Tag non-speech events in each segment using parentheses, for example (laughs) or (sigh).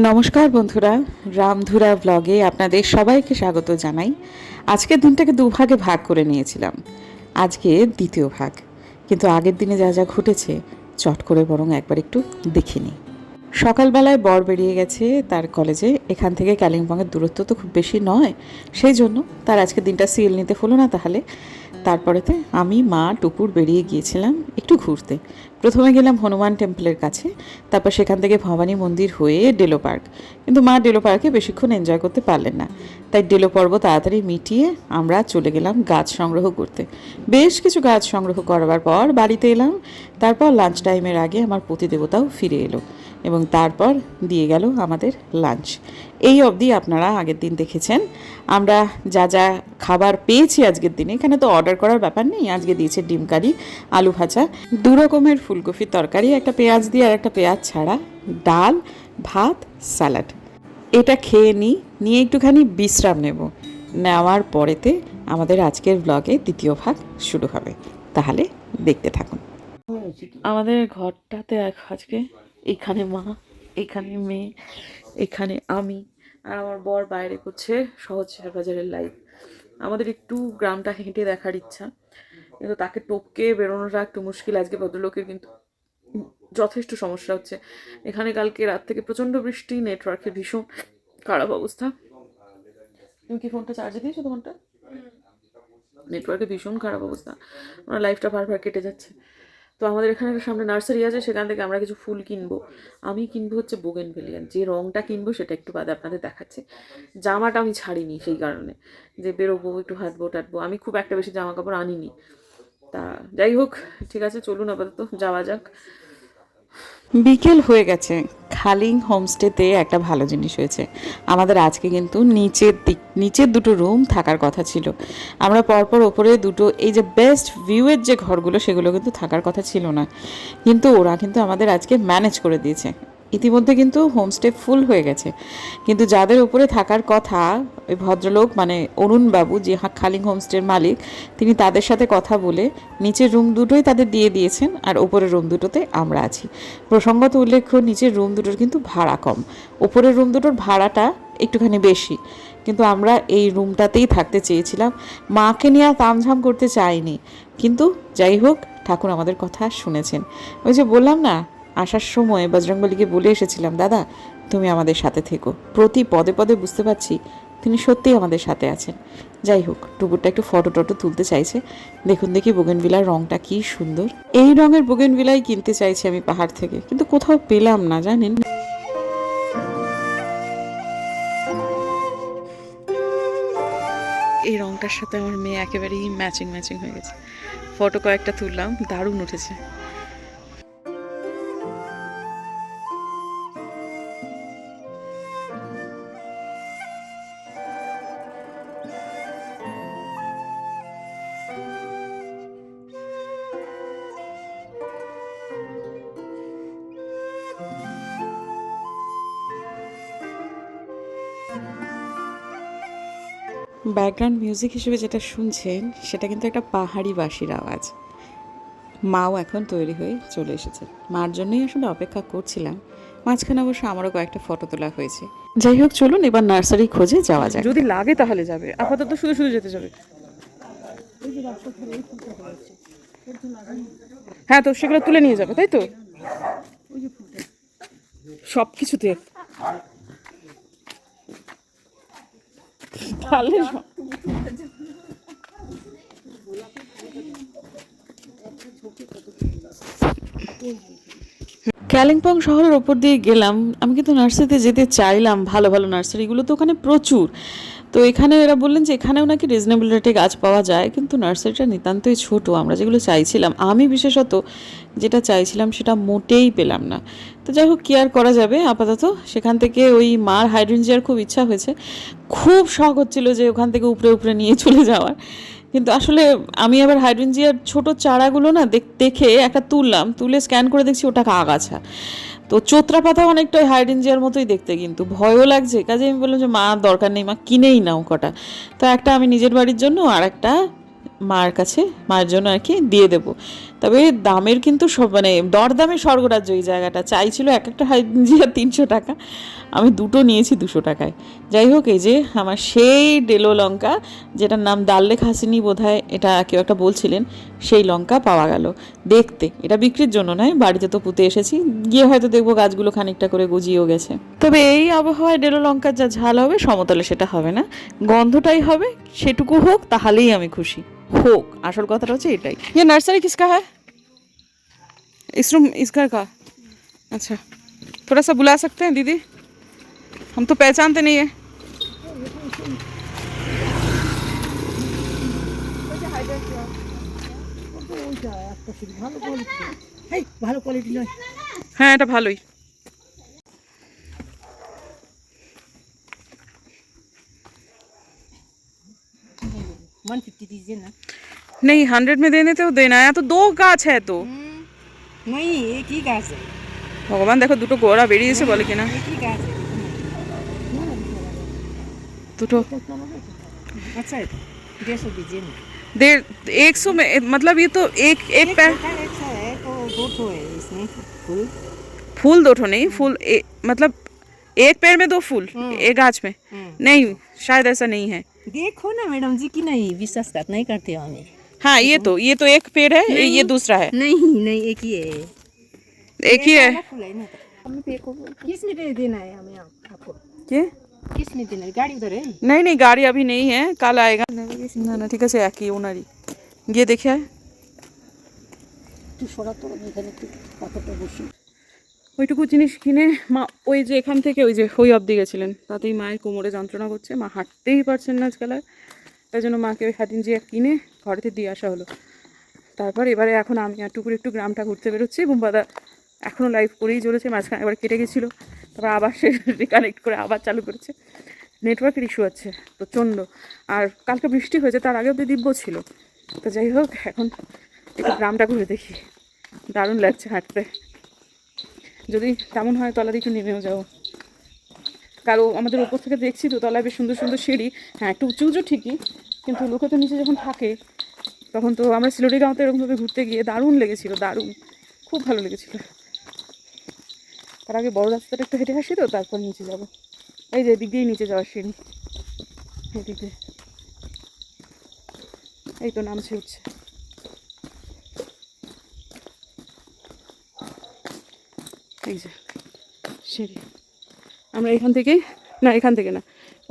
নমস্কার বন্ধুরা, রামধুরা ব্লগে আপনাদের সবাইকে স্বাগত জানাই। আজকের দিনটাকে দুভাগে ভাগ করে নিয়েছিলাম। আজকে দ্বিতীয় ভাগ। কিন্তু আগের দিনে যা যা ঘটেছে, চট করে বরং একবার একটু দেখিনি সকালবেলায় বর বেরিয়ে গেছে তার কলেজে এখান থেকে কালিম্পংয়ের দূরত্ব তো খুব বেশি নয়। সেই জন্য তার আজকে দিনটা সিএল নিতে হলো না তাহলে। তারপরেতে আমি, মা, টুকুর বেরিয়ে গিয়েছিলাম একটু ঘুরতে। প্রথমে গেলাম হনুমান টেম্পলের কাছে, তারপর সেখান থেকে ভবানী মন্দির হয়ে ডেলো পার্ক। কিন্তু মা ডেলো পার্কে বেশিক্ষণ এনজয় করতে পারলেন না। তাই ডেলো পর্ব তাড়াতাড়ি মিটিয়ে আমরা চলে গেলাম গাছ সংগ্রহ করতে। বেশ কিছু গাছ সংগ্রহ করবার পর বাড়িতে এলাম। তারপর লাঞ্চ টাইমের আগে আমার পতিদেবতাও ফিরে এলো। এবং তারপর দিয়ে গেল আমাদের লাঞ্চ এই অবধি আপনারা আগের দিন দেখেছেন। আমরা যা যা খাবার পেয়েছি আজকের দিনে, এখানে তো অর্ডার করার ব্যাপার নেই। আজকে দিয়েছে ডিম কারি, আলু ভাজা, দু রকমের ফুলকপির তরকারি, একটা পেঁয়াজ দিয়ে আর একটা পেঁয়াজ ছাড়া, ডাল, ভাত, স্যালাড। এটা খেয়ে নিই নিয়ে একটুখানি বিশ্রাম নেব। নেওয়ার পরেতে আমাদের আজকের ব্লগে দ্বিতীয় ভাগ শুরু হবে। তাহলে দেখতে থাকুন। আমাদের ঘরটাতে আজকে এখানে মা এখানে মেয়ে এখানে আমি। আর আমার বর বাইরে করছে সহজ শেয়ার বাজারের লাইভ আমাদের একটু গ্রামটা হেঁটে দেখার ইচ্ছা কিন্তু তাকে টপকে বেরোনোটা একটু মুশকিল। আজকে ভদ্রলোকের কিন্তু যথেষ্ট সমস্যা হচ্ছে। এখানে কালকে রাত থেকে প্রচণ্ড বৃষ্টি নেটওয়ার্কের ভীষণ খারাপ অবস্থা। তুমি কি ফোনটা চার্জে দিয়েছ তোমারটা? নেটওয়ার্কের ভীষণ খারাপ অবস্থা। আমার লাইফটা বারবার কেটে যাচ্ছে। তো আমাদের এখানে একটা সামনে নার্সারি আছে, সেখান থেকে আমরা কিছু ফুল কিনবো। আমি কিনবো হচ্ছে বোগেন ভেলিয়ান যে রঙটা কিনবো সেটা একটু বাদে আপনাদের দেখাচ্ছে। জামাটা আমি ছাড়িনি সেই কারণে, যে বেরোবো, একটু হাঁটবো, টাটবো। আমি খুব একটা বেশি জামা কাপড় আনিনি। তা যাই হোক, ঠিক আছে, চলুন আপাতত যাওয়া যাক। বিকেল হয়ে গেছে। খালিং হোমস্টেতে একটা ভালো জিনিস হয়েছে। আমাদের আজকে কিন্তু নিচের দিক, নিচের দুটো রুম থাকার কথা ছিল। আমরা পরপর ওপরে দুটো, এই যে বেস্ট ভিউয়ের যে ঘরগুলো, সেগুলো কিন্তু থাকার কথা ছিল না। কিন্তু ওরা কিন্তু আমাদের আজকে ম্যানেজ করে দিয়েছে। ইতিমধ্যে কিন্তু হোমস্টে ফুল হয়ে গেছে। কিন্তু যাদের উপরে থাকার কথা, ওই ভদ্রলোক মানে অরুণবাবু যে খালিং হোমস্টের মালিক, তিনি তাদের সাথে কথা বলে নিচের রুম দুটোই তাদের দিয়ে দিয়েছেন আর ওপরের রুম দুটোতে আমরা আছি। প্রসঙ্গত উল্লেখ্য, নিচের রুম দুটোর কিন্তু ভাড়া কম। ওপরের রুম দুটোর ভাড়াটা একটুখানি বেশি। কিন্তু আমরা এই রুমটাতেই থাকতে চেয়েছিলাম। মাকে নিয়ে আর তামঝাম করতে চাইনি। কিন্তু যাই হোক, ঠাকুর আমাদের কথা শুনেছেন। ওই যে বললাম না আসার সময় বজরংবলীকে বলে এসেছিলাম, দাদা, তুমি আমাদের সাথে থেকো। প্রতি পদে পদে বুঝতে পারছি তিনি সত্যিই আমাদের সাথে আছেন। যাই হোক, টুকুরটা একটু ফটো টটো তুলতে চাইছে। দেখুন দেখি বোগেনভিলার রংটা কি সুন্দর। এই রঙের বোগেনভিলাই কিনতে চাইছি আমি পাহাড় থেকে, কিন্তু কোথাও পেলাম না, জানেন? এই রংটার সাথে আমার মেয়ে একেবারেই ম্যাচিং ম্যাচিং হয়ে গেছে। ফটো কয়েকটা তুললাম, দারুণ উঠেছে। ব্যাকগ্রাউন্ড মিউজিক হিসেবে যেটা শুনছেন, সেটা কিন্তু একটা পাহাড়ি বাঁশির আওয়াজ। মাও এখন তৈরি হয়ে চলে এসেছে। মার জন্যই আসলে অপেক্ষা করছিলাম। মাঝখানে অবশ্য আমারও কয়েকটা ফটো তোলা হয়েছে। যাই হোক, চলুন এবার নার্সারি খোঁজে যাওয়া যায় যদি লাগে তাহলে যাবে। আপাতত শুধু শুধু যেতে যাবে। হ্যাঁ তো, সেগুলো তুলে নিয়ে যাবে, তাই তো? সব কিছুতে তাহলে কালিম্পং শহরের ওপর দিয়ে গেলাম। আমি কিন্তু নার্সারিতে যেতে চাইলাম ভালো ভালো নার্সারিগুলো তো ওখানে প্রচুর। তো এখানে এরা বললেন যে এখানেও নাকি রিজনেবল রেটে গাছ পাওয়া যায়, কিন্তু নার্সারিটা নিতান্তই ছোট, আমরা যেগুলো চাইছিলাম। আমি বিশেষত যেটা চাইছিলাম সেটা মোটেই পেলাম না। তো যাই হোক, কি আর করা যাবে? আপাতত সেখান থেকে ওই মার হাইড্রেঞ্জিয়ার খুব ইচ্ছা হয়েছে। খুব শখ হচ্ছিল যে ওখান থেকে উপরে উপরে নিয়ে চলে যাওয়ার। কিন্তু আসলে আমি আবার হাইড্রেঞ্জিয়ার ছোট চারাগুলো না দেখ- দেখে একটা তুললাম, তুলে স্ক্যান করে দেখছি ওটা আগাছা। তো চোত্রা পাতা অনেকটাই হাইডেঞ্জিয়ার মতোই দেখতে কিন্তু ভয়ও লাগছে। কাজে আমি বললাম যে, মা, দরকার নেই, মা কিনেই নাও কটা। তো একটা আমি নিজের বাড়ির জন্য আর একটা মার কাছে মার জন্য আর কি, দিয়ে দেবো। তবে দামের কিন্তু মানে দরদামে স্বর্গরাজ্য এই জায়গাটা। চাইছিল এক একটা হাইজিয়া তিনশো টাকা। আমি দুটো নিয়েছি দুশো টাকায়। যাই হোক, এই যে আমার সেই ডেলো লঙ্কা, যেটার নাম দাল্লে খাসিনি বোধ এটা কেউ একটা বলছিলেন, সেই লঙ্কা পাওয়া গেল। দেখতে, এটা বিক্রির জন্য নয়, বাড়িতে তো পুঁতে এসেছি। গিয়ে হয়তো দেখব গাছগুলো খানিকটা করে গুজিয়েও গেছে। তবে এই আবহাওয়ায় ডেলো লঙ্কার যা ঝাল হবে, সমতলে সেটা হবে না। গন্ধটাই হবে, সেটুকু হোক, তাহলেই আমি খুশি। হোক, আসল কথাটা হচ্ছে এটাই। ইয়ে নার্সারি কিসকা হয় इस रूम इस घर का अच्छा थोड़ा सा बुला सकते हैं दीदी हम तो पहचानते नहीं है এই ভালো কোয়ালিটি নয় হ্যাঁ এটা ভালোই वन फिफ्टी दीजिए ना नहीं हंड्रेड में देने तो देना है तो दो গাছ है तो नहीं एक ही गाछ है ভগবান দেখো দুটো গোড়া বেরিয়েছে বলে কিনা एक ही गाछ है দুটো अच्छा है तो डेढ़ सौ दीजिए ना डेढ़ एक सौ में मतलब ये तो एक एक पैर छोटा एक सौ है तो दो ठो है इसमें फूल फूल दो ठो नहीं फूल ए, मतलब एक पेड़ में दो फूल एक गाछ में हम्म। नहीं शायद ऐसा नहीं है देखो ना मैडम जी कि नहीं विश्वास कर नहीं करते हो हमें हाँ ये तो ये तो एक पेड़ है ये दूसरा है नहीं नहीं एक ही है एक ही है वाला फूल है ना हमें पे को किस में दे देना है हमें आप- आपको ये किस में देना है गाड़ी उधर है नहीं नहीं गाड़ी अभी नहीं है कल आएगा না না ঠিক আছে একই ওনারই গিয়ে দেখে আয় একটু সরা তো এখানে একটু পাথরটা বসি ওইটুকু জিনিস কিনে মা ওই যে এখান থেকে ওই যে ওই অবধি গেছিলেন তাতেই মায়ের কোমরে যন্ত্রণা করছে মা হাঁটতেই পারছেন না আজকাল আর। তাই জন্য মাকে ওই হাতিন জিয়া কিনে ঘরেতে দিয়ে আসা হলো। তারপর এবারে এখন আমি আর টুকুর একটু গ্রামটা ঘুরতে বেরোচ্ছি। বুম্বাদা এখনও লাইভ করেই চলেছে মাঝখানে একবার কেটে গেছিল। তারপর আবার সে রিকানেক্ট করে আবার চালু করেছে। নেটওয়ার্কের ইস্যু আছে, প্রচণ্ড। আর কালকে বৃষ্টি হয়েছে, তার আগেও তো দিব্য ছিল। তো যাই হোক, এখন একটু গ্রামটা ঘুরে দেখি। দারুণ লাগছে হাঁটতে। যদি তেমন হয় তলা দিয়ে নেমেও যাব কারও আমাদের ওপর থেকে দেখছি তো তলায় বেশ সুন্দর সুন্দর সিঁড়ি। হ্যাঁ একটু উঁচু উঁচু ঠিকই। কিন্তু লোকে তো নিচে যখন থাকে, তখন তো আমরা সিলোরি গাঁওতে এরকমভাবে ঘুরতে গিয়ে দারুণ লেগেছিল, দারুণ। খুব ভালো লেগেছিল। তার আগে বড় রাস্তাটা একটু হেঁটে আসি তো, তারপর নিচে যাব। এই যে এদিক দিয়েই নিচে যাওয়ার সিঁড়ি। এদিক। দিয়ে এই তো নামছে উঠছে এই যে সিঁড়ি। আমরা এখান থেকে না, এখান থেকে না।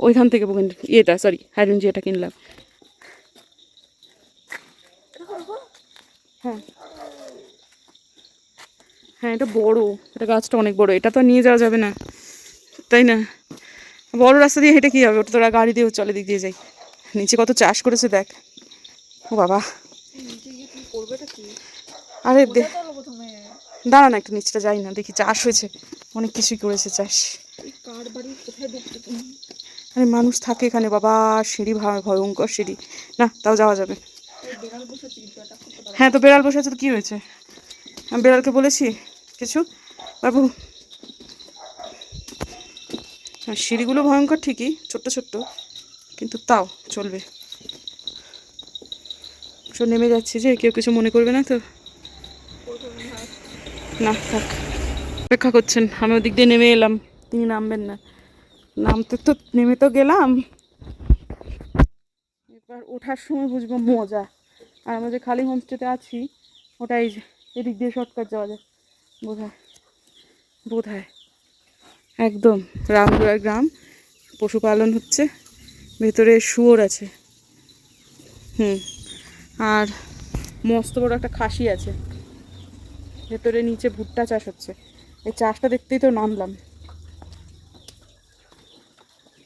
ওইখান থেকে ইয়েটা সরি হাইড্রোঞ্জিয়াটা কিনলাম। হ্যাঁ এটা বড়। এটা গাছটা অনেক বড়। এটা তো নিয়ে যাওয়া যাবে না। তাই না? বড় রাস্তা দিয়ে হেঁটে কী হবে? ওটা তোরা গাড়ি দিয়েও চলে, দিক দিয়ে যাই নিচে কত চাষ করেছে দেখ। ও বাবা। আরে দাঁড়া না একটু নিচটা যাই না, দেখি চাষ হয়েছে। অনেক কিছুই করেছে চাষ। আরে মানুষ থাকে এখানে বাবা, সিঁড়ি ভয়ঙ্কর সিঁড়ি। না, তাও যাওয়া যাবে। হ্যাঁ তো বেড়াল বসে আছে তো কী হয়েছে? আমি বেড়ালকে বলেছি কিছু? বাবু। হ্যাঁ সিঁড়িগুলো ভয়ঙ্কর ঠিকই, ছোট্ট ছোট্ট। কিন্তু তাও চলবে। সব নেমে যাচ্ছে যে, কেউ কিছু মনে করবে না তো। না, থাক। অপেক্ষা করছেন, আমি ওদিক দিয়ে নেমে এলাম। তিনি নামবেন না। নামতে তো, নেমে তো গেলাম। এবার ওঠার সময় বুঝব মজা। আর আমরা যে খালি হোমস্টেতে আছি, ওটাই এদিক দিয়ে শর্টকাট যাওয়া যায় বোধ হয় বোধ হয় একদম রামপুরার গ্রাম। পশুপালন হচ্ছে, ভেতরে শুয়োর আছে। হুম, আর মস্ত বড় একটা খাসি আছে। ভেতরে নিচে ভুট্টা চাষ হচ্ছে। এই চাষটা দেখতেই তো নামলাম।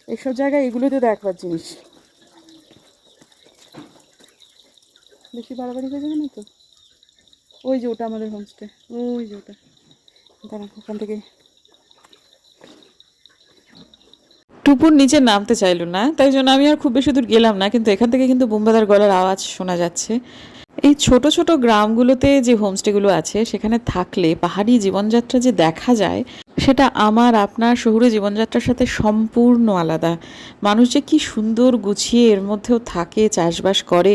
এইসব জায়গায় এগুলোতে দেখবার জিনিস। বেশি বাড়াবাড়ি হয়ে যাবে না তো? ওই যে ওটা আমাদের হোমস্টে ওই যে ওটা। দাঁড়ান, ওখান থেকে। টুপুর নিচে নামতে চাইলো না, তাই জন্য আমি আর খুব বেশি দূর গেলাম না, কিন্তু এখান থেকে কিন্তু বোম্বাদার গলার আওয়াজ শোনা যাচ্ছে। এই ছোট ছোট গ্রামগুলোতে যে হোমস্টেগুলো আছে, সেখানে থাকলে পাহাড়ি জীবনযাত্রা যে দেখা যায় সেটা আমার, আপনার শহুরে জীবনযাত্রার সাথে সম্পূর্ণ আলাদা। মানুষ যে কি সুন্দর গুছিয়ে এর মধ্যেও থাকে, চাষবাস করে,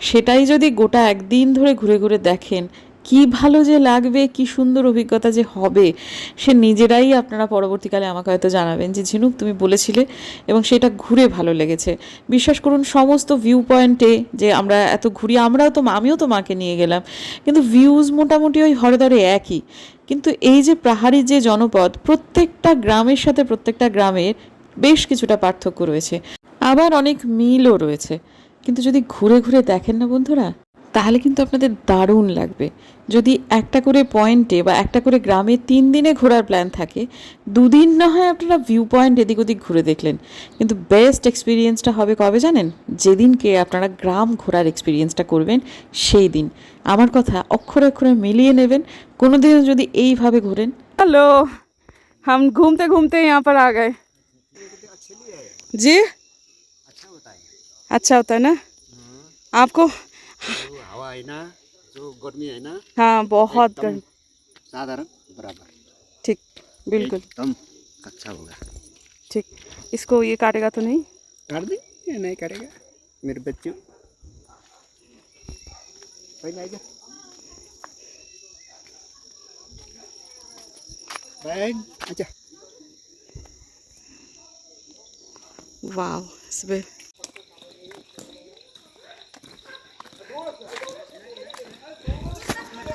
সেটাই যদি গোটা একদিন ধরে ঘুরে ঘুরে দেখেন, কি ভালো যে লাগবে, কি সুন্দর অভিজ্ঞতা যে হবে, সে নিজেরাই আপনারা পরবর্তীকালে আমাকে হয়তো জানাবেন যে, ঝিনুক, তুমি বলেছিলে এবং সেটা ঘুরে ভালো লেগেছে। বিশ্বাস করুন, সমস্ত ভিউ পয়েন্টে যে আমরা এত ঘুরি, আমরাও তো, আমিও তো মাকে নিয়ে গেলাম, কিন্তু ভিউজ মোটামুটি ওই হরেদরে একই। কিন্তু এই যে পাহাড়ি যে জনপদ, প্রত্যেকটা গ্রামের সাথে প্রত্যেকটা গ্রামের বেশ কিছুটা পার্থক্য রয়েছে। আবার অনেক মিলও রয়েছে। কিন্তু যদি ঘুরে ঘুরে দেখেন না বন্ধুরা তাহলে কিন্তু আপনাদের দারুণ লাগবে যদি একটা করে পয়েন্টে বা একটা করে গ্রামে তিন দিনে ঘোরার প্ল্যান থাকে দুদিন না হয় আপনারা ভিউ পয়েন্ট এদিক ওদিক ঘুরে দেখলেন কিন্তু বেস্ট এক্সপিরিয়েন্সটা হবে কবে জানেন যেদিনকে আপনারা গ্রাম ঘোরার এক্সপিরিয়েন্সটা করবেন সেই দিন আমার কথা অক্ষরে অক্ষরে মিলিয়ে নেবেন কোনোদিনও যদি এইভাবে ঘোরেন हेलो हम घूमते घूमते यहाँ पर आ गए जी अच्छा होता है ना आपको जो हवा है ना जो गर्मी है ना हाँ बहुत साधारण बराबर। ठीक बिल्कुल। एकदम अच्छा होगा ठीक इसको ये काटेगा तो नहीं? काट दे या नहीं करेगा मेरे बच्चे। अच्छा वाह इसमें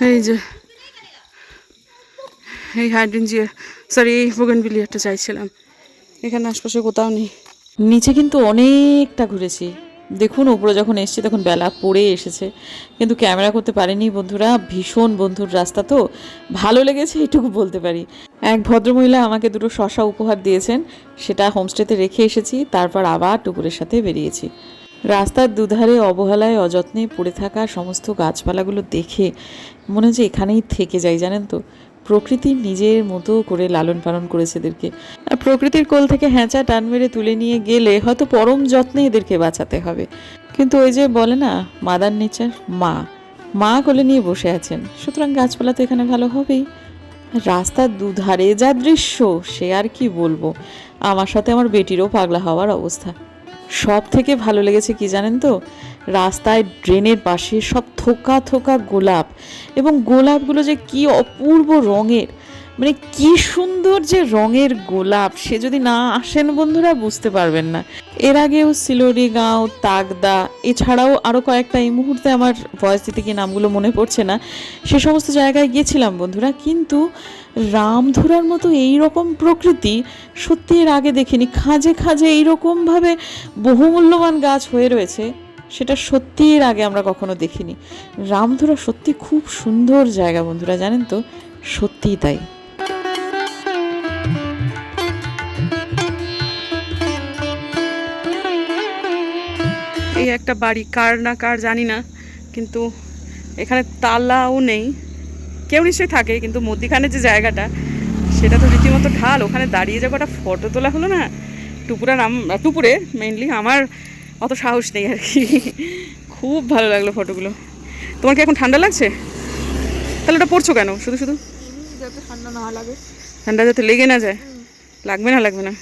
এই যে। এই হাইড্রেঞ্জিয়া সরি এই চাইছিলাম। এখানে আশপাশে কোথাও নেই। নিচে কিন্তু অনেকটা ঘুরেছি। দেখুন, উপরে যখন এসেছি তখন বেলা পড়ে এসেছে। কিন্তু ক্যামেরা করতে পারিনি বন্ধুরা, ভীষণ বন্ধুর রাস্তা তো। ভালো লেগেছে, এটুকু বলতে পারি। এক ভদ্রমহিলা আমাকে দুটো শশা উপহার দিয়েছেন, সেটা হোমস্টেতে রেখে এসেছি, তারপর আবার টুকুরের সাথে বেরিয়েছি। রাস্তার দুধারে অবহেলায়, অযত্নে পড়ে থাকা সমস্ত গাছপালাগুলো দেখে মনে হচ্ছে এখানেই থেকে যাই জানেন তো? প্রকৃতি নিজের মতো করে লালন পালন করেছে এদেরকে। আর প্রকৃতির কোল থেকে হ্যাঁচা টান মেরে তুলে নিয়ে গেলে হয়তো পরম যত্নে এদেরকে বাঁচাতে হবে। কিন্তু ওই যে বলে না, মাদার নেচার মা মা কোলে নিয়ে বসে আছেন। সুতরাং গাছপালা তো এখানে ভালো হবেই। রাস্তার দুধারে যা দৃশ্য, সে আর কি বলব? আমার সাথে আমার বেটিরও পাগলা হওয়ার অবস্থা। সব থেকে ভালো লেগেছে কি জানেন তো? রাস্তায় ড্রেনের পাশে সব থোকা থোকা গোলাপ এবং গোলাপগুলো যে কি অপূর্ব রঙের। মানে কি সুন্দর যে রঙের গোলাপ, সে যদি না আসেন বন্ধুরা বুঝতে পারবেন না। এর আগেও সিলোরি গাঁও, তাগদা, এছাড়াও আরও কয়েকটা এই মুহূর্তে আমার ভয়েস দিতে কি নামগুলো মনে পড়ছে না। সে সমস্ত জায়গায় গিয়েছিলাম বন্ধুরা, কিন্তু রামধুরার মতো এই রকম প্রকৃতি সত্যি এর আগে দেখিনি। খাঁজে খাঁজে এইরকমভাবে বহুমূল্যবান গাছ হয়ে রয়েছে, সেটা সত্যি এর আগে আমরা কখনো দেখিনি। রামধুরা সত্যি খুব সুন্দর জায়গা বন্ধুরা, জানেন তো? সত্যিই তাই। এই একটা বাড়ি, কার না কার জানি না, কিন্তু এখানে তালাও নেই। কেউ নিশ্চয়ই থাকে কিন্তু মধ্যিখানে যে জায়গাটা সেটা তো রীতিমতো ঢাল। ওখানে দাঁড়িয়ে যাব একটা ফটো তোলা হলো না টুপুরা নাম টুপুরে মেইনলি আমার অত সাহস নেই আর কি। খুব ভালো লাগল ফটোগুলো তোমার কি এখন ঠান্ডা লাগছে? তাহলে ওটা পড়ছো কেন? শুধু শুধু? যাতে ঠান্ডা না লাগে। ঠান্ডা যাতে লেগে না যায়। লাগবে না লাগবে না।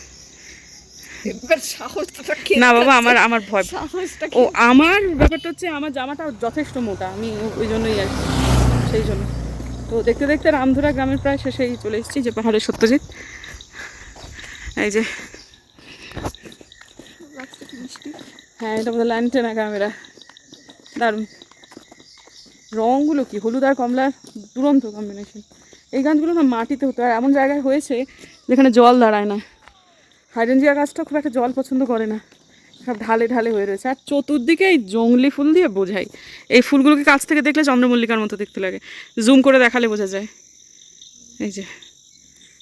না বাবা আমার আমার ভয়। সাহসটা ও আমার ব্যাপারটা হচ্ছে আমার জামাটা যথেষ্ট মোটা। আমি ওই জন্যই আর কি, সেই জন্য। তো দেখতে দেখতে রামধুরা গ্রামের প্রায় শেষেই চলে এসেছি যে পাহাড়ের সত্যজিৎ। এই যে। হ্যাঁ এটা আমাদের ল্যান্টেনা ক্যামেরা দারুণ। রঙগুলো কি হলুদ আর কমলার দুরন্ত কম্বিনেশন এই গাছগুলো না মাটিতে হতো আর এমন জায়গায় হয়েছে যেখানে জল দাঁড়ায় না। হাইডেনজিয়া গাছটা খুব একটা জল পছন্দ করে না। সব ঢালে ঢালে হয়ে রয়েছে। আর চতুর্দিকে এই জংলি ফুল দিয়ে বোঝাই। এই ফুলগুলোকে কাছ থেকে দেখলে চন্দ্রমল্লিকার মতো দেখতে লাগে। জুম করে দেখালে বোঝা যায়। এই যে।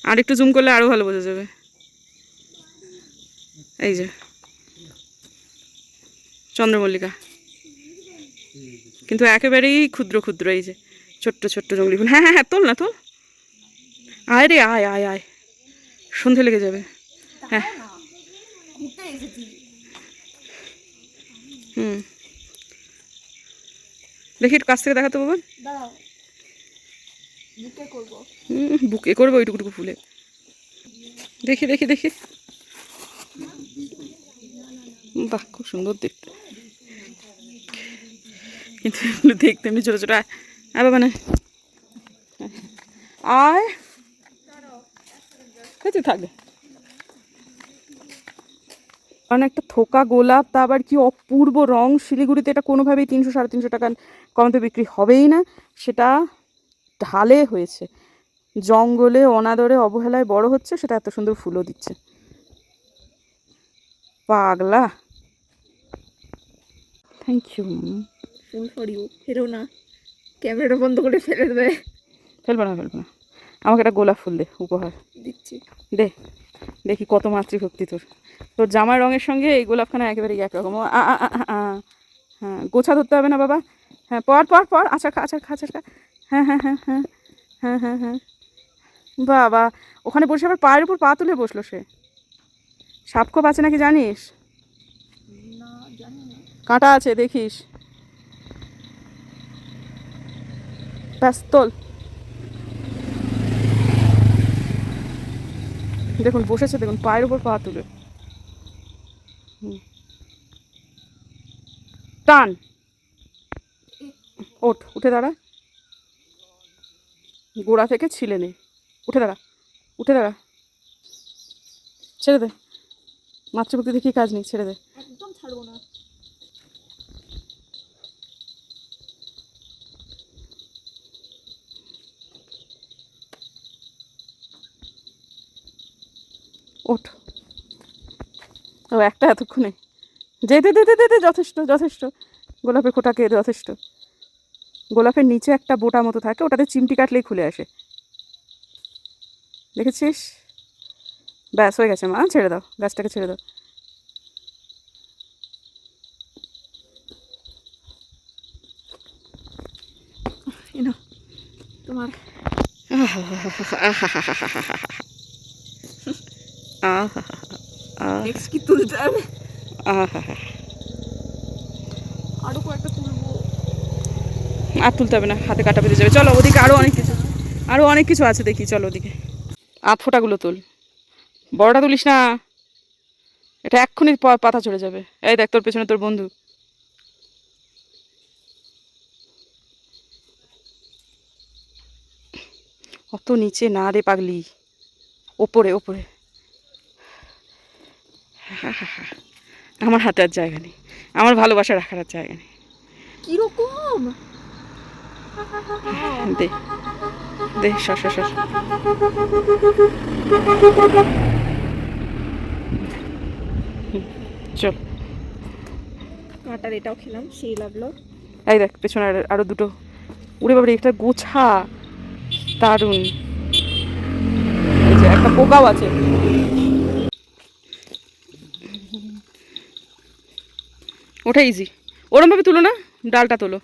আর একটু জুম করলে আরও ভালো বোঝা যাবে। এই যে। চন্দ্রমল্লিকা। কিন্তু একেবারেই ক্ষুদ্র ক্ষুদ্র এই যে। ছোট্ট ছোট্ট জঙ্গলি ফুল। হ্যাঁ হ্যাঁ হ্যাঁ তোল না, তোল। আয় রে, আয় আয় আয়। সন্ধে লেগে যাবে। হ্যাঁ। হুম। দেখি একটু কাছ থেকে দেখাতে বাবা। বুকে করব। হুম বুকে করব ওইটুকুটুকু ফুলে। দেখি দেখি দেখি। বাহ খুব সুন্দর দেখতে। কিন্তু এগুলো দেখতে এমনি ছোটো ছোটো। আয় বাবা না। আয়। থাকবে কারণ একটা থোকা গোলাপ তা আবার কি অপূর্ব রং শিলিগুড়িতে এটা কোনোভাবেই তিনশো সাড়ে তিনশো টাকা কমতে বিক্রি হবেই না। সেটা ঢালে হয়েছে। জঙ্গলে অনাদরে অবহেলায় বড় হচ্ছে সেটা এত সুন্দর ফুলও দিচ্ছে। পাগলা। থ্যাংক ইউ ফুল ফর ইউ ফেরো না। ক্যামেরাটা বন্ধ করে ফেলে দেবে ফেলব না ফেলব না। আমাকে একটা গোলাপ ফুল দে উপহার। দিচ্ছি। দে। দেখি কত মাতৃভক্তি তোর। তোর জামার রঙের সঙ্গে এই গোলাপখানা একেবারেই একরকম। হ্যাঁ গোছা ধরতে হবে না বাবা। হ্যাঁ পর পর পর আচার খা আচার খা আচার খা। হ্যাঁ হ্যাঁ হ্যাঁ হ্যাঁ হ্যাঁ হ্যাঁ হ্যাঁ। বাবা ওখানে বসে আবার পায়ের উপর পা তুলে বসল সে। সাপকোপ আছে নাকি জানিস? কাঁটা আছে দেখিস। ব্যাস তোল। দেখুন বসেছে দেখুন পায়ের উপর পা তুলে। টান। ওঠ, উঠে দাঁড়া। গোড়া থেকে ছিলে নে। উঠে দাঁড়া উঠে দাঁড়া। ছেড়ে দে। মাতৃভক্তি দেখি কাজ নেই? ছেড়ে দে। একদম ছাড়বো না ওঠ ও একটা এতক্ষণে যেতে দে দে যথেষ্ট যথেষ্ট গোলাপের খোটাকে যথেষ্ট গোলাপের নিচে একটা বোটা মতো থাকে ওটাতে চিমটি কাটলেই খুলে আসে দেখেছিস ব্যাস হয়ে গেছে মা ছেড়ে দাও গাছটাকে ছেড়ে দাও তোমার নেক্সট কি তুলতে হবে। আরও কয়েকটা তুলবো। আর তুলতে হবে না হাতে কাটা বেঁধে যাবে। চলো ওদিকে আরও অনেক কিছু আরও অনেক কিছু আছে দেখি চলো ওদিকে। আধ ফোঁটাগুলো তোল। বড়টা তুলিস না। এটা এক্ষুনি পাতা চড়ে যাবে। এই দেখ তোর পেছনে তোর বন্ধু। অত নিচে না রে পাগলি। ওপরে ওপরে। (laughs) আমার হাতে আর জায়গা নেই। আমার ভালোবাসা রাখার আর জায়গা নেই। কীরকম? দে। দে সর সর সর চল। কাঁটার এটাও খেলাম সেই লাগল। এই দেখ পেছনে আর- আরও দুটো। উড়ে বাবারে একটা গোছা। দারুণ। একটা পোকাও আছে। ওটা ইজি ওরমভাবে তুলো না ডালটা তোলো।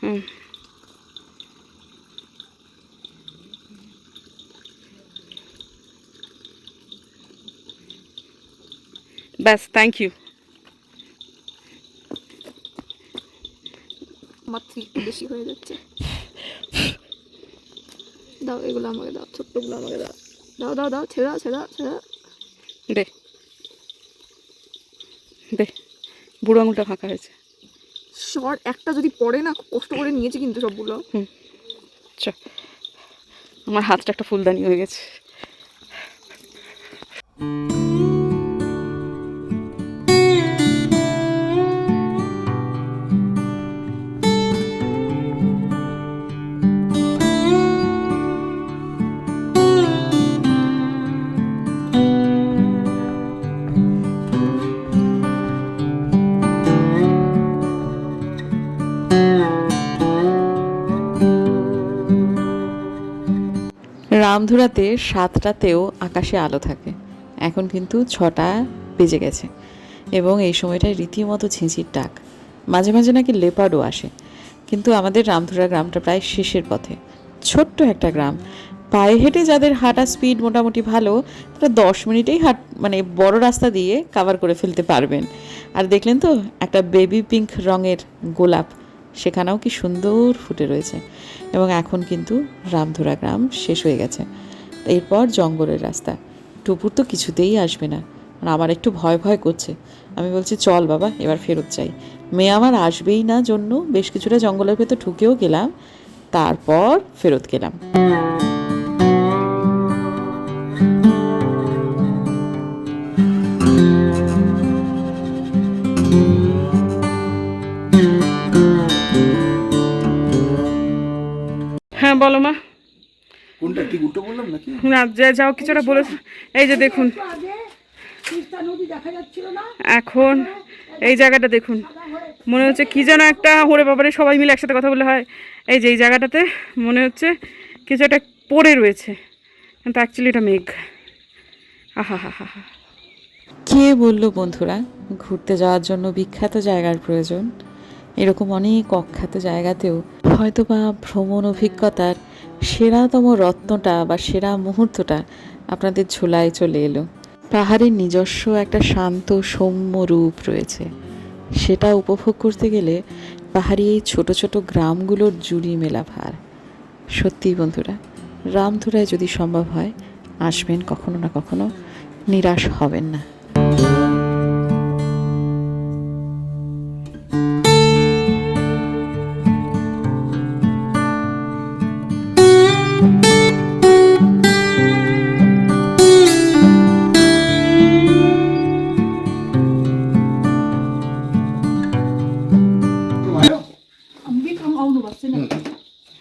হুম। ব্যাস থ্যাংক ইউ আমার থেকে বেশি হয়ে যাচ্ছে। দাও এগুলো আমাকে দাও ছোট্টগুলো আমাকে দাও। দাও দাও দাও ছেড়ে ছেড়ে ছেড়ে। দে। দে। বুড়ো আঙুলটা ফাঁকা হয়েছে। শর্ট একটা যদি পড়ে না কষ্ট করে নিয়েছি কিন্তু সবগুলো। চ আমার হাতটা একটা ফুলদানি হয়ে গেছে। রামধুরাতে সাতটাতেও আকাশে আলো থাকে। এখন কিন্তু ছটা বেজে গেছে এবং এই সময়টায় রীতিমতো ঝিঁঝির ডাক। মাঝে মাঝে নাকি লেপার্ডও আসে। কিন্তু আমাদের রামধুরা গ্রামটা প্রায় শেষের পথে। ছোট্ট একটা গ্রাম। পায়ে হেঁটে যাদের হাঁটা স্পিড মোটামুটি ভালো, তারা দশ মিনিটেই হাট মানে বড় রাস্তা দিয়ে কাভার করে ফেলতে পারবেন। আর দেখলেন তো, একটা বেবি পিঙ্ক রঙের গোলাপ। সেখানেও কি সুন্দর ফুটে রয়েছে। এবং এখন কিন্তু রামধুরা গ্রাম শেষ হয়ে গেছে। এরপর জঙ্গলের রাস্তা। টুপুর তো কিছুতেই আসবে না। আমার একটু ভয় ভয় করছে। আমি বলছি, চল বাবা, এবার ফেরত চাই মেয়ে আমার আসবেই না জন্য, বেশ কিছুটা জঙ্গলের ভেতর ঢুকেও গেলাম। তারপর ফেরত গেলাম। হ্যাঁ বলো মা। কোনটা ঠিক উল্টো বললাম নাকি? না যে যাও কিছুটা বলেছ এই যে দেখুন। এখন এই জায়গাটা দেখুন। মনে হচ্ছে কি যেন একটা ওরে বাবারে সবাই মিলে একসাথে কথা বলে হয়। এই যে এই জায়গাটাতে মনে হচ্ছে কিছু একটা পড়ে রয়েছে। কিন্তু অ্যাকচুয়ালি এটা মেঘ। আহা হা হা হা কে বলল বন্ধুরা ঘুরতে যাওয়ার জন্য বিখ্যাত জায়গার প্রয়োজন? এরকম অনেক অখ্যাত জায়গাতেও হয়তো বা ভ্রমণ অভিজ্ঞতার সেরাতম রত্নটা বা সেরা মুহূর্তটা আপনাদের ঝোলায় চলে এলো। পাহাড়ের নিজস্ব একটা শান্ত সৌম্য রূপ রয়েছে। সেটা উপভোগ করতে গেলে পাহাড়ি এই ছোট ছোট গ্রামগুলোর জুড়ি মেলা ভার। সত্যি বন্ধুরা, রামধুরায় যদি সম্ভব হয়, আসবেন কখনো না কখনো, নিরাশ হবেন না।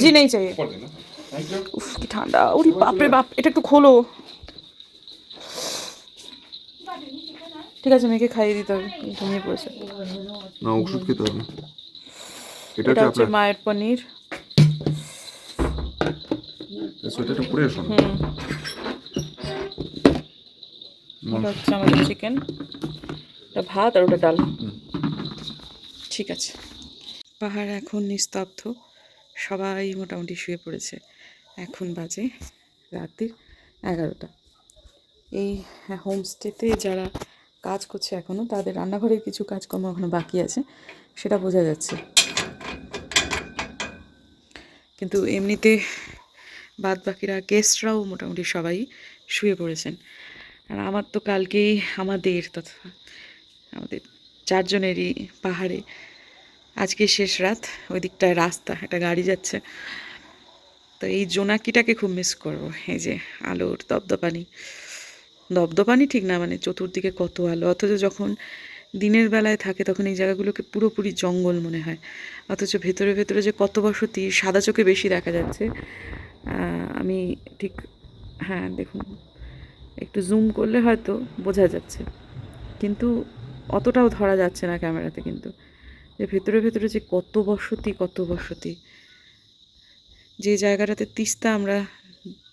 জি নেই চাইয়ে উফ কি ঠান্ডা ওরে বাপরে বাপ এটা একটু খোলো ঠিক আছে মেয়েকে খাইয়ে দিতে হবে ঘুমিয়ে পড়েছে না ওষুধ খেতে হবে এটা হচ্ছে হচ্ছে মায়ের পনির সোয়েটারটা পরে আসুন এটা হচ্ছে আমাদের চিকেন এটা ভাত আর ওটা ডাল ঠিক আছে পাহাড় এখন নিস্তব্ধ সবাই মোটামুটি শুয়ে পড়েছে। এখন বাজে রাতের এগারোটা। এই হোমস্টেতে যারা কাজ করছে এখনও তাদের রান্নাঘরের কিছু কাজকর্ম এখনও বাকি আছে, সেটা বোঝা যাচ্ছে। কিন্তু এমনিতে বাদ বাকিরা গেস্টরাও মোটামুটি সবাই শুয়ে পড়েছেন। আর আমার তো কালকেই আমাদের তথা আমাদের চারজনেরই পাহাড়ে আজকে শেষ রাত ওই দিকটায় রাস্তা, একটা গাড়ি যাচ্ছে। তো এই জোনাকিটাকে খুব মিস করব, এই যে আলোর দপদপানি। দপদপানি ঠিক না মানে চতুর্দিকে কত আলো, অথচ যখন দিনের বেলায় থাকে তখন এই জায়গাগুলোকে পুরোপুরি জঙ্গল মনে হয়। অথচ ভেতরে ভেতরে যে কত বসতি, সাদা চোখে বেশি দেখা যাচ্ছে। আমি ঠিক হ্যাঁ দেখুন, একটু জুম করলে হয়তো বোঝা যাচ্ছে। কিন্তু অতটাও ধরা যাচ্ছে না ক্যামেরাতে কিন্তু। যে ভেতরে ভেতরে যে কত বসতি কত বসতি। যে জায়গাটাতে তিস্তা আমরা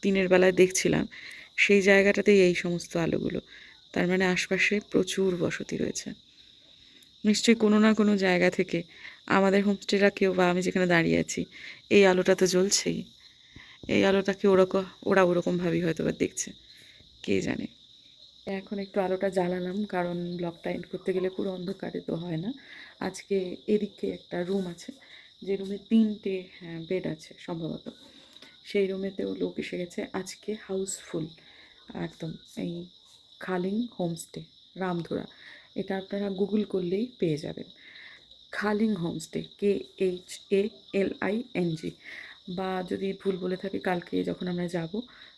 দিনের বেলায় দেখছিলাম, সেই জায়গাটাতেই এই সমস্ত আলোগুলো। তার মানে আশপাশে প্রচুর বসতি রয়েছে। নিশ্চয়ই কোনো না কোনো জায়গা থেকে আমাদের হোমস্টেরা কেউ বা আমি যেখানে দাঁড়িয়ে আছি, এই আলোটা তো জ্বলছেই। এই আলোটাকে ওরকম, ওরা ওরকমভাবেই হয়তো বা দেখছে, কে জানে। এখন একটু আলোটা জ্বালালাম, কারণ ব্লগটা এন্ড করতে গেলে পুরো অন্ধকারে তো হয় না। আজকে এদিকে একটা রুম আছে, যে রুমে তিনটে বেড আছে সম্ভবত। সেই রুমেতেও লোক এসে গেছে। আজকে হাউসফুল একদম এই খালিং হোমস্টে রামধুরা। এটা আপনারা গুগল করলেই পেয়ে যাবেন। Khaling homestay K H A L I N G বা যদি ভুল বলে থাকি, কালকে যখন আমরা যাব,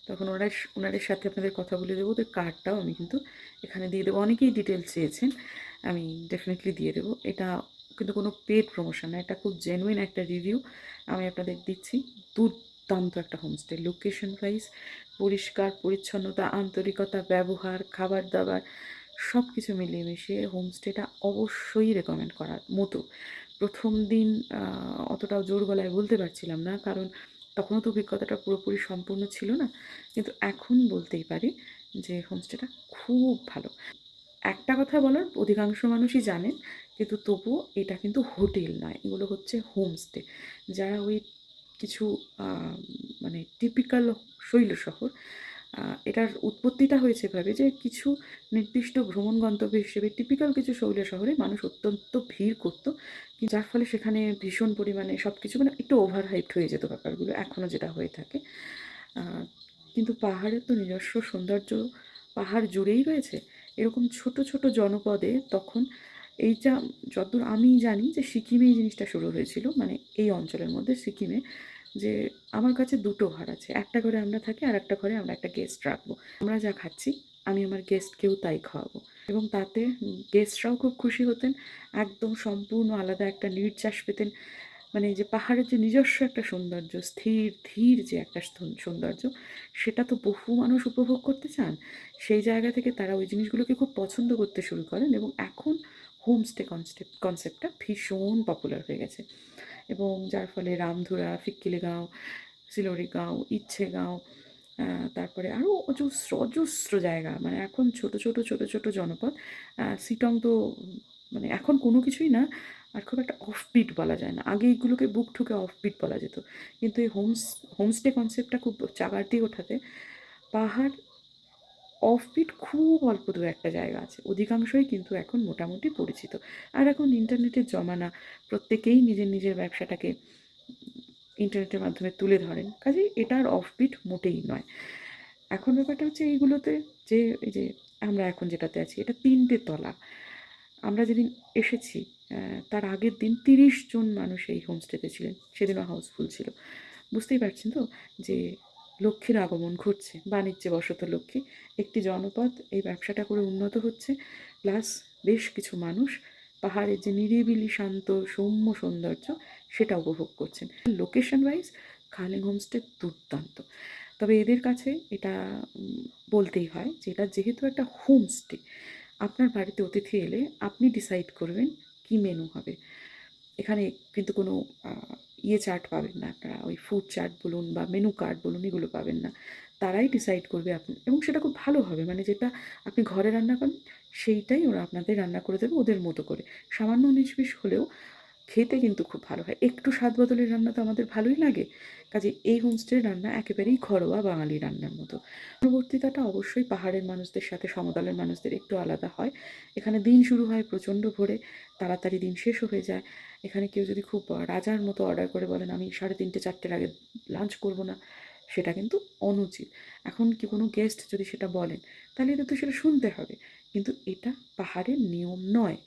তখন ওরা ওনাদের সাথে আপনাদের কথা বলে দেবো। ওদের কার্ডটাও আমি কিন্তু এখানে দিয়ে দেবো। অনেকেই ডিটেলস চেয়েছেন। আমি ডেফিনেটলি দিয়ে দেবো। এটা কিন্তু কোনো পেড প্রমোশন না, এটা খুব জেনুইন একটা রিভিউ আমি আপনাদের দিচ্ছি। দুর্দান্ত একটা হোমস্টে লোকেশন ওয়াইজ পরিষ্কার, পরিচ্ছন্নতা, আন্তরিকতা, ব্যবহার, খাবার দাবার সব কিছু মিলিয়ে মিশিয়ে হোমস্টেটা অবশ্যই রেকমেন্ড করার মতো। প্রথম দিন অতটাও জোর গলায় বলতে পারছিলাম না, কারণ তখনও তো অভিজ্ঞতাটা পুরোপুরি সম্পূর্ণ ছিল না। কিন্তু এখন বলতেই পারি যে হোমস্টেটা খুব ভালো। একটা কথা বলার অধিকাংশ মানুষই জানেন, কিন্তু তবুও এটা কিন্তু হোটেল নয়। এগুলো হচ্ছে হোমস্টে। যারা ওই কিছু মানে টিপিক্যাল শৈল শহর এটার উৎপত্তিটা হয়েছে এভাবে যে কিছু নির্দিষ্ট ভ্রমণ গন্তব্য হিসেবে টিপিক্যাল কিছু শৈল শহরে মানুষ অত্যন্ত ভিড় করতো যার ফলে সেখানে ভীষণ পরিমাণে সব কিছু মানে একটু ওভার হাইট হয়ে যেত ব্যাপারগুলো এখনও যেটা হয়ে থাকে। কিন্তু পাহাড়ের তো নিজস্ব সৌন্দর্য, পাহাড় জুড়েই রয়েছে। এরকম ছোট ছোট জনপদে তখন এইটা যতদূর আমি জানি যে সিকিমে এই জিনিসটা শুরু হয়েছিল মানে এই অঞ্চলের মধ্যে সিকিমে, যে আমার কাছে দুটো ঘর আছে। একটা ঘরে আমরা থাকি আর একটা ঘরে আমরা একটা গেস্ট রাখব। আমরা যা খাচ্ছি, আমি আমার গেস্টকেও তাই খাওয়াবো। এবং তাতে গেস্টরাও খুব খুশি হতেন, একদম সম্পূর্ণ আলাদা একটা নির্যাস পেতেন। মানে যে পাহাড়ের যে নিজস্ব একটা সৌন্দর্য, স্থির, ধীর যে একটা সৌন্দর্য, সেটা তো বহু মানুষ উপভোগ করতে চান। সেই জায়গা থেকে তারা ওই জিনিসগুলোকে খুব পছন্দ করতে শুরু করেন এবং এখন হোমস্টে কনসেপ্ট কনসেপ্টটা ভীষণ পপুলার হয়ে গেছে। এবং যার ফলে রামধুরা, ফিক্কিলেগাঁও, সিলোরিগাঁও, ইচ্ছেগাঁও তারপরে আরও অজস্র অজস্র জায়গা। মানে এখন ছোট ছোট ছোট ছোট জনপদ সিটং তো মানে এখন কোনো কিছুই না। আর খুব একটা অফবিট বলা যায় না। আগে এইগুলোকে বুক ঠুকে অফবিট বলা যেত। কিন্তু এই হোমস, হোমস্টে কনসেপ্টটা খুব চাগার দিয়ে ওঠাতে পাহাড় অফবিট খুব অল্প দু একটা জায়গা আছে। অধিকাংশই কিন্তু এখন মোটামুটি পরিচিত। আর এখন ইন্টারনেটের জমানা, প্রত্যেকেই নিজের নিজের ব্যবসাটাকে ইন্টারনেটের মাধ্যমে তুলে ধরেন। কাজেই এটার অফবিট মোটেই নয়। এখন ব্যাপারটা হচ্ছে এইগুলোতে যে, এই যে আমরা এখন যেটাতে আছি, এটা তিনটে তলা। আমরা যেদিন এসেছি তার আগের দিন তিরিশ জন মানুষ এই হোমস্টেতে ছিলেন। সেদিনও হাউসফুল ছিল। বুঝতেই পারছেন তো? যে লক্ষ্মীর আগমন ঘটছে, বাণিজ্যে বসত লক্ষ্মী। একটি জনপদ, এই ব্যবসাটা করে উন্নত হচ্ছে। প্লাস বেশ কিছু মানুষ পাহাড়ের যে নিরিবিলি শান্ত সৌম্য সৌন্দর্য, সেটা উপভোগ করছেন। লোকেশন ওয়াইজ খালিং হোমস্টে দুর্দান্ত। তবে এদের কাছে এটা বলতেই হয় যে এটা যেহেতু একটা হোমস্টে আপনার বাড়িতে অতিথি এলে আপনি ডিসাইড করবেন কি মেনু হবে? এখানে কিন্তু কোনো ইয়ে চার্ট পাবেন না আপনারা, ওই ফুড চার্ট বলুন বা মেনু কার্ড বলুন, এগুলো পাবেন না। তারাই ডিসাইড করবে আপনি, এবং সেটা খুব ভালো হবে মানে যেটা আপনি ঘরে রান্না করেন সেইটাই ওরা আপনাদের রান্না করে দেবে ওদের মতো করে। সামান্য উনিশ বিশ হলেও খেতে কিন্তু খুব ভালো হয়। একটু স্বাদ বদলের রান্না তো আমাদের ভালোই লাগে। কাজে এই হোমস্টের রান্না একেবারেই ঘরোয়া বাঙালি রান্নার মতো। পরবর্তীতাটা অবশ্যই পাহাড়ের মানুষদের সাথে সমতলের মানুষদের একটু আলাদা হয়। এখানে দিন শুরু হয় প্রচণ্ড ভোরে, তাড়াতাড়ি দিন শেষও হয়ে যায়। এখানে কেউ যদি খুব রাজার মতো অর্ডার করে বলেন, আমি সাড়ে তিনটে, চারটের আগে লাঞ্চ করব না, সেটা কিন্তু অনুচিত। এখন কি কোনো গেস্ট যদি সেটা বলেন, তাহলে এটা তো সেটা শুনতে হবে। কিন্তু এটা পাহাড়ের নিয়ম নয়।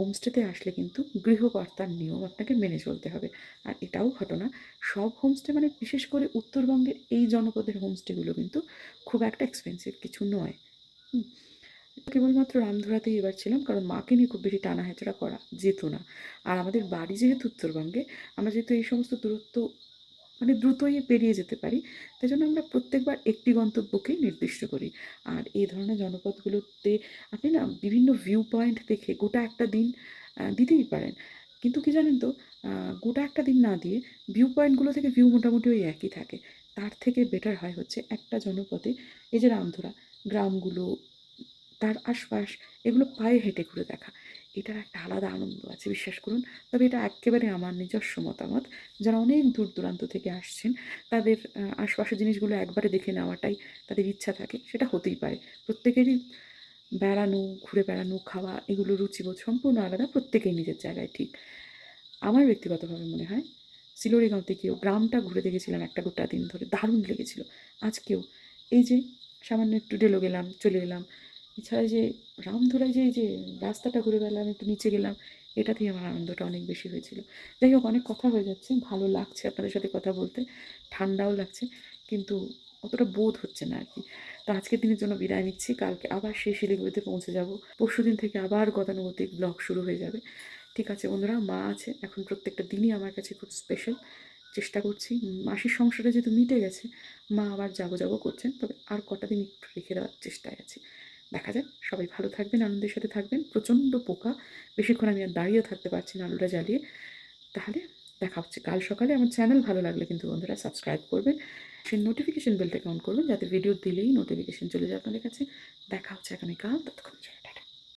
হোমস্টেতে আসলে কিন্তু গৃহকর্তার নিয়ম আপনাকে মেনে চলতে হবে। আর এটাও ঘটনা। সব হোমস্টে মানে বিশেষ করে উত্তরবঙ্গের এই জনপদের হোমস্টেগুলো কিন্তু খুব একটা এক্সপেন্সিভ কিছু নয়। কেবলমাত্র রামধুরাতেই এবার ছিলাম কারণ মাকে নিয়ে খুব বেশি টানা হেঁচড়া করা যেত না। আর আমাদের বাড়ি যেহেতু উত্তরবঙ্গে, আমরা যেহেতু এই সমস্ত দূরত্ব মানে দ্রুতই পেরিয়ে যেতে পারি। তাই জন্য আমরা প্রত্যেকবার একটি গন্তব্যকেই নির্দিষ্ট করি। আর এই ধরনের জনপদগুলোতে আপনি না বিভিন্ন ভিউ পয়েন্ট দেখে গোটা একটা দিন দিতেই পারেন। কিন্তু কি জানেন তো গোটা একটা দিন না দিয়ে ভিউ পয়েন্টগুলো থেকে ভিউ মোটামুটি ওই একই থাকে। তার থেকে বেটার হয় হচ্ছে একটা জনপদে এই যে রামধুরা, গ্রামগুলো, তার আশপাশ, এগুলো পায়ে হেঁটে ঘুরে দেখা। এটার একটা আলাদা আনন্দ আছে, বিশ্বাস করুন। তবে এটা একেবারে আমার নিজস্ব মতামত। যারা অনেক দূর দূরান্ত থেকে আসছেন, তাদের আশপাশের জিনিসগুলো একবারে দেখে নেওয়াটাই তাদের ইচ্ছা থাকে। সেটা হতেই পারে। প্রত্যেকেরই বেড়ানো, ঘুরে বেড়ানো, খাওয়া, এগুলো রুচিবোধ সম্পূর্ণ আলাদা, প্রত্যেকেই নিজের জায়গায় ঠিক। আমার ব্যক্তিগতভাবে মনে হয় সিলোরিগাঁওতে গিয়েও গ্রামটা ঘুরে দেখেছিলাম একটা গোটা দিন ধরে। দারুণ লেগেছিল। আজকেও এই যে সামান্য একটু ডেলো গেলাম, চলে এলাম। এছাড়া যে রামধুরায় যে যে রাস্তাটা ঘুরে বেড়ালাম, একটু নিচে গেলাম, এটাতেই আমার আনন্দটা অনেক বেশি হয়েছিল। যাই হোক, অনেক কথা হয়ে যাচ্ছে, ভালো লাগছে আপনাদের সাথে কথা বলতে, ঠান্ডাও লাগছে, কিন্তু অতটা বোধ হচ্ছে না আর কি। তো আজকের দিনের জন্য বিদায় নিচ্ছি, কালকে আবার সেই শিলিগুড়িতে পৌঁছে যাব। পরশু দিন থেকে আবার গতানুগতিক ব্লগ শুরু হয়ে যাবে। ঠিক আছে বন্ধুরা, মা আছে, এখন প্রত্যেকটা দিনই আমার কাছে খুব স্পেশাল চেষ্টা করছি। মাসির সংসারে যেহেতু মিটে গেছে, মা আবার যাব যাব করছেন, তবে আর কটা দিন একটু রেখে দেওয়ার চেষ্টায় আছি। দেখা যাক। সবাই ভালো থাকবেন, আনন্দের সাথে থাকবেন। প্রচণ্ড পোকা। বেশিক্ষণ আমি আর দাঁড়িয়ে থাকতে পারছি না আলুটা জ্বালিয়ে। তাহলে দেখা হচ্ছে কাল সকালে। আমার চ্যানেল ভালো লাগলে কিন্তু বন্ধুরা সাবস্ক্রাইব করবেন। সেই নোটিফিকেশন বেলটা অন করবেন যাতে ভিডিও দিলেই নোটিফিকেশন চলে যায় আপনাদের কাছে। দেখা হচ্ছে আগামীকাল। ততক্ষণ।